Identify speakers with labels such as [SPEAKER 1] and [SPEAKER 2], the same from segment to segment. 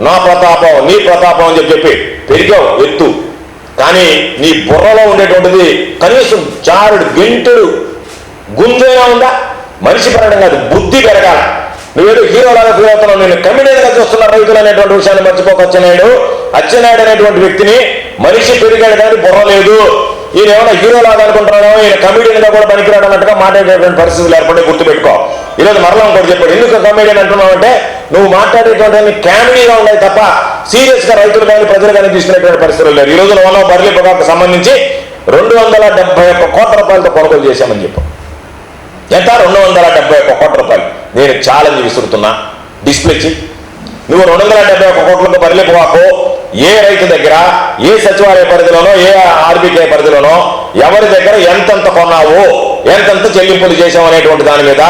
[SPEAKER 1] నా ప్రతాపం నీ ప్రతాపం అని చెప్పి పెరిగావు ఎత్తు. కానీ నీ బుర్రలో ఉండేటువంటిది కనీసం చారుడు గెంటుడు గుంజైనా ఉందా? మనిషి పెరగడం కాదు బుద్ధి పెరగాల. నువ్వేదో హీరోలాగా ఫీల్ అవుతున్నావు నేను కమిడియన్ చూస్తున్న రైతులు అనేటువంటి విషయాన్ని మర్చిపోక అచ్చెన్నాయుడు. అచ్చెన్నాయుడు అనేటువంటి వ్యక్తిని మనిషి పెరిగాడు కానీ బుర్ర లేదు. ఈయన ఏమైనా హీరోలాగా అనుకుంటున్నాడో ఈయన కమీడియన్గా కూడా పనికిరాడు అన్నట్టుగా మాట్లాడేటువంటి పరిస్థితులు ఏర్పడి గుర్తుపెట్టుకో. ఈరోజు మరలా ఇంకోటి చెప్పాడు ఎందుకు కమిడియన్ అంటున్నావు అంటే నువ్వు మాట్లాడేటువంటి కామెడీగా ఉన్నాయి తప్ప సీరియస్గా రైతులు కానీ ప్రజలు కానీ తీసుకునేటువంటి పరిస్థితులు లేదు ఈ రోజు వల్ల బర్లీ పొగాకు సంబంధించి రెండు వందల డెబ్బై ఒక్క కోట్ల రూపాయలతో కొనుగోలు చేశామని చెప్పు. ఎంత? రెండు వందల డెబ్బై ఒక్క కోట్ల రూపాయలు. నేను ఛాలెంజ్ విసురుతున్నా. డిస్ప్లే నువ్వు రెండు వందల డెబ్బై ఒక్క కోట్లకు బరిలిపోవాకు ఏ రైతు దగ్గర ఏ సచివాలయ పరిధిలోనో ఏ ఆర్బీకే పరిధిలోనో ఎవరి దగ్గర ఎంతెంత కొన్నావు ఎంతెంత చెల్లింపులు చేసావు అనేటువంటి దాని మీద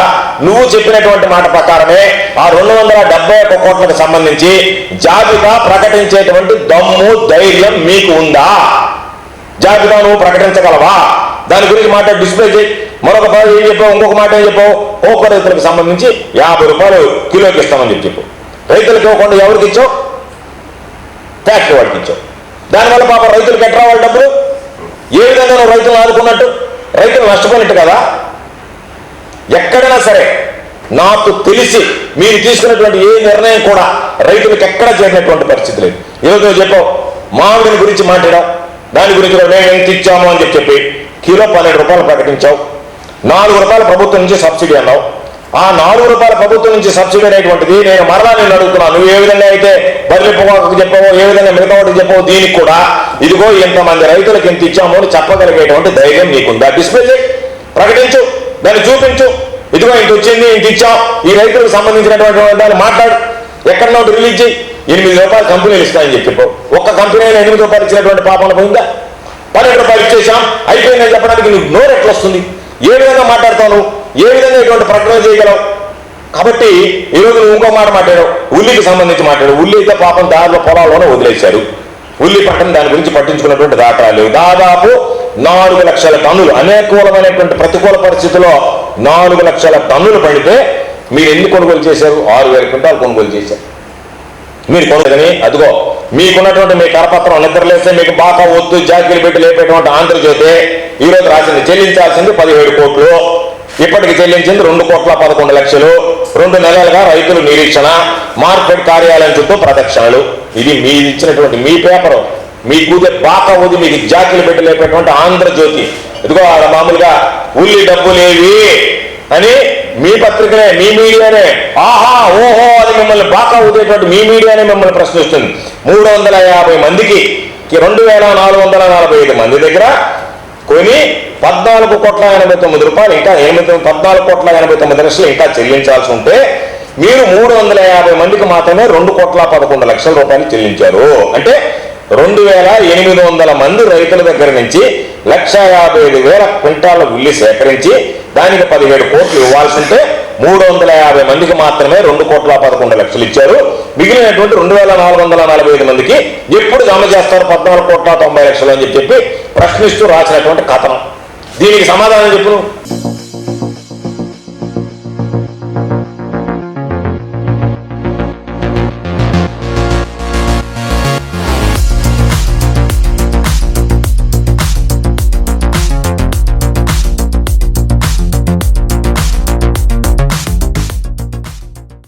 [SPEAKER 1] నువ్వు చెప్పినటువంటి మాట ప్రకారమే ఆ రెండు వందల డెబ్బై ఒక్క కోట్లకు సంబంధించి జాబితా ప్రకటించేటువంటి దమ్ము ధైర్యం మీకు ఉందా? జాబితా నువ్వు ప్రకటించగలవా? దాని గురించి మాట డిస్ప్లే చేయి. మరొక పదవి ఏం చెప్పావు? ఇంకొక మాట ఏం చెప్పావు? కోకో రైతులకు సంబంధించి యాభై రూపాయలు కిలోకి ఇస్తామని చెప్పి చెప్పు. రైతులకు ఇవ్వకుండా ఎవరికి ఇచ్చావు? ఫ్యాక్టరీ వాడికి ఇచ్చావు దానివల్ల పాప రైతులకు ఎట్లా వాళ్ళ డబ్బులు? ఏ విధంగా నువ్వు రైతులను ఆదుకున్నట్టు. రైతులు నష్టపోయినట్టు కదా? ఎక్కడైనా సరే నాకు తెలిసి మీరు తీసుకున్నటువంటి ఏ నిర్ణయం కూడా రైతులకు ఎక్కడ చేరినటువంటి పరిస్థితి లేదు. ఏదో చెప్పావు మామిడిని గురించి మాట్లాడావు. దాని గురించి మేము ఎంత ఇచ్చాము అని చెప్పి చెప్పి కిలో పన్నెండు రూపాయలు ప్రకటించావు. నాలుగు రూపాయల ప్రభుత్వం నుంచి సబ్సిడీ అన్నావు. ఆ నాలుగు రూపాయల ప్రభుత్వం నుంచి సబ్సిడీ అనేటువంటిది నేను మరలా నేను అడుగుతున్నాను. నువ్వు ఏ విధంగా అయితే బర్రె పొగాకు చెప్పావో ఏ విధంగా మిగతా వాటికి చెప్పావో దీనికి కూడా ఇదిగో ఇంతమంది రైతులకు ఎంత ఇచ్చామో అని చెప్పగలిగేటువంటి ధైర్యం నీకుందా. డిస్ప్లే చేయి. ప్రకటించు. దాన్ని చూపించు. ఇదిగో ఇంత వచ్చింది ఇంత ఇచ్చాం ఈ రైతులకు సంబంధించినటువంటి దాన్ని మాట్లాడు. ఎక్కడ నోటి రిలీజ్ చేయి. ఎనిమిది రూపాయలు కంపెనీలు ఇస్తాయని చెప్పిపో. ఒక్క కంపెనీ అయినా ఎనిమిది రూపాయలు ఇచ్చినటువంటి పాపన పోయిందా? పన్నెండు రూపాయలు ఇచ్చేసాం అయిపోయిందని చెప్పడానికి నీకు నోరు ఎట్లా వస్తుంది ఏ విధంగా మాట్లాడతావు నువ్వు? ఏ విధంగా ఇటువంటి ప్రకటన చేయగలవు కాబట్టి ఈరోజు నువ్వు ఇంకో మాట మాట్లాడావు. ఉల్లికి సంబంధించి మాట్లాడావు. ఉల్లి అయితే పాపం దారిలో పొలాల్లోనే వదిలేశారు. ఉల్లి పట్టణం దాని గురించి పట్టించుకున్నటువంటి దాఖలాలు దాదాపు నాలుగు లక్షల టన్నులు అనేకూలమైనటువంటి ప్రతికూల పరిస్థితుల్లో నాలుగు లక్షల టన్నులు పడితే మీరు ఎన్ని కొనుగోలు చేశారు? ఆరు వేల క్వింటాలు కొనుగోలు చేశారు. మీరు కొనదని అదిగో మీకున్నటువంటి మీ కరపత్రం నిద్రలేస్తే మీకు బాగా వద్దు జాకీలు పెట్టి లేపేటువంటి ఆంధ్రజ్యోతి ఈ రోజు రాసింది. చెల్లించాల్సింది పదిహేడు కోట్లు. ఇప్పటికి చెల్లించింది రెండు కోట్ల పదకొండు లక్షలు. రెండు నెలలుగా రైతులు నిరీక్షణ మార్కెట్ కార్యాలయం చుట్టూ ప్రదక్షిణలు. ఇది మీ ఇచ్చినటువంటి మీ పేపరు. మీ కూతే బాక వద్దు మీకు జాకీలు పెట్టలేపేటువంటి ఆంధ్రజ్యోతి. ఇదిగో ఆడ మామూలుగా ఉల్లి డబ్బులేవి అని మీ పత్రికనే మీ మీడియానే. ఆహా ఓహో అది మిమ్మల్ని బాగా ఊదేటువంటి మీ మీడియానే మిమ్మల్ని ప్రశ్నిస్తుంది. మూడు వందల యాభై మందికి రెండు వేల నాలుగు వందల నలభై ఐదు మంది దగ్గర కొని పద్నాలుగు కోట్ల ఎనభై తొమ్మిది రూపాయలు ఇంకా ఎనిమిది పద్నాలుగు కోట్ల ఎనభై తొమ్మిది లక్షలు ఇంకా చెల్లించాల్సి ఉంటే మీరు మూడు వందల యాభై మందికి మాత్రమే రెండు కోట్ల పదకొండు లక్షల రూపాయలు చెల్లించారు. అంటే రెండు వేల ఎనిమిది వందల మంది రైతుల దగ్గర నుంచి లక్ష యాభై ఐదు వేల క్వింటాల ఉల్లి సేకరించి దానికి పదిహేడు కోట్లు ఇవ్వాల్సి ఉంటే మూడు వందల యాభై మందికి మాత్రమే రెండు కోట్ల పదకొండు లక్షలు ఇచ్చారు. మిగిలినటువంటి రెండు వేల నాలుగు వందల నలభై ఐదు మందికి ఎప్పుడు జమ చేస్తారు? పద్నాలుగు కోట్ల తొంభై లక్షలు అని చెప్పి ప్రశ్నిస్తూ రాసినటువంటి కథనం. దీనికి సమాధానం చెప్పు.